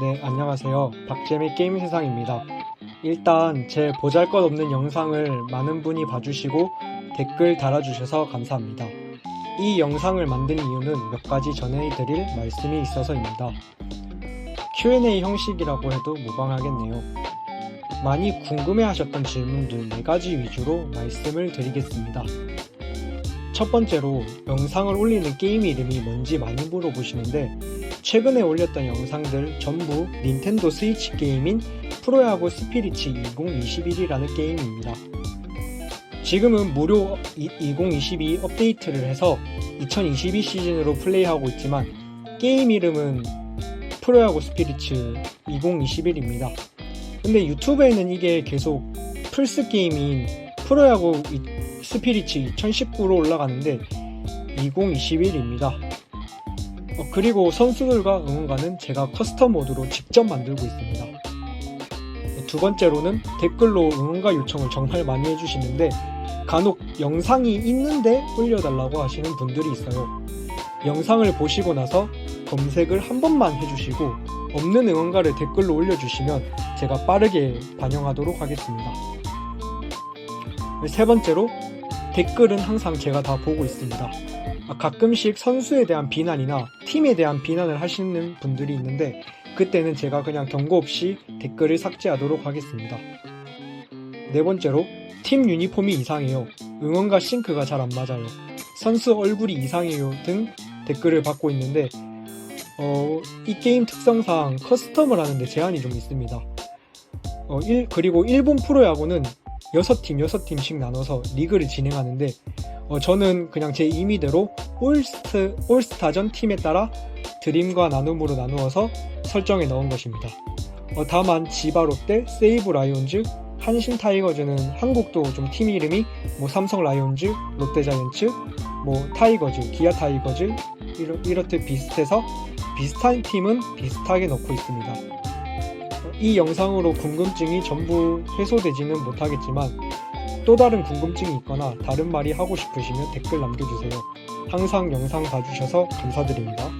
네, 안녕하세요. 박재미 게임 세상입니다. 일단 제 보잘 것 없는 영상을 많은 분이 봐주시고 댓글 달아주셔서 감사합니다. 이 영상을 만든 이유는 몇 가지 전해드릴 말씀이 있어서입니다. Q&A 형식이라고 해도 무방하겠네요. 많이 궁금해 하셨던 질문들 4가지 위주로 말씀을 드리겠습니다. 첫 번째로 영상을 올리는 게임 이름이 뭔지 많이 물어보시는데 최근에 올렸던 영상들 전부 닌텐도 스위치 게임인 프로야구 스피리치 2021이라는 게임입니다. 지금은 무료 2022 업데이트를 해서 2022 시즌으로 플레이하고 있지만 게임 이름은 프로야구 스피리츠 2021입니다. 근데 유튜브에는 이게 계속 플스 게임인 프로야구 스피리치 2019로 올라가는데 2021입니다. 어, 그리고 선수들과 응원가는 제가 커스텀 모드로 직접 만들고 있습니다. 두 번째로는 댓글로 응원가 요청을 정말 많이 해주시는데 간혹 영상이 있는데 올려달라고 하시는 분들이 있어요. 영상을 보시고 나서 검색을 한 번만 해주시고 없는 응원가를 댓글로 올려주시면 제가 빠르게 반영하도록 하겠습니다. 세 번째로 댓글은 항상 제가 다 보고 있습니다. 아, 가끔씩 선수에 대한 비난이나 팀에 대한 비난을 하시는 분들이 있는데 그때는 제가 그냥 경고 없이 댓글을 삭제하도록 하겠습니다. 네 번째로 팀 유니폼이 이상해요. 응원과 싱크가 잘 안 맞아요. 선수 얼굴이 이상해요 등 댓글을 받고 있는데 어, 이 게임 특성상 커스텀을 하는데 제한이 좀 있습니다. 어, 일- 그리고 일본 프로야구는 6팀, 6팀씩 나눠서 리그를 진행하는데 어, 저는 그냥 제 임의대로 올스트, 올스타전 팀에 따라 드림과 나눔으로 나누어서 설정해 넣은 것입니다. 어, 다만 지바 롯데, 세이브 라이온즈, 한신 타이거즈는 한국도 좀 팀 이름이 뭐 삼성 라이온즈, 롯데 자이언츠, 뭐 타이거즈, 기아 타이거즈 이렇, 이렇듯 비슷해서 비슷한 팀은 비슷하게 넣고 있습니다. 어, 이 영상으로 궁금증이 전부 해소되지는 못하겠지만 또 다른 궁금증이 있거나 다른 말이 하고 싶으시면 댓글 남겨주세요. 항상 영상 봐주셔서 감사드립니다.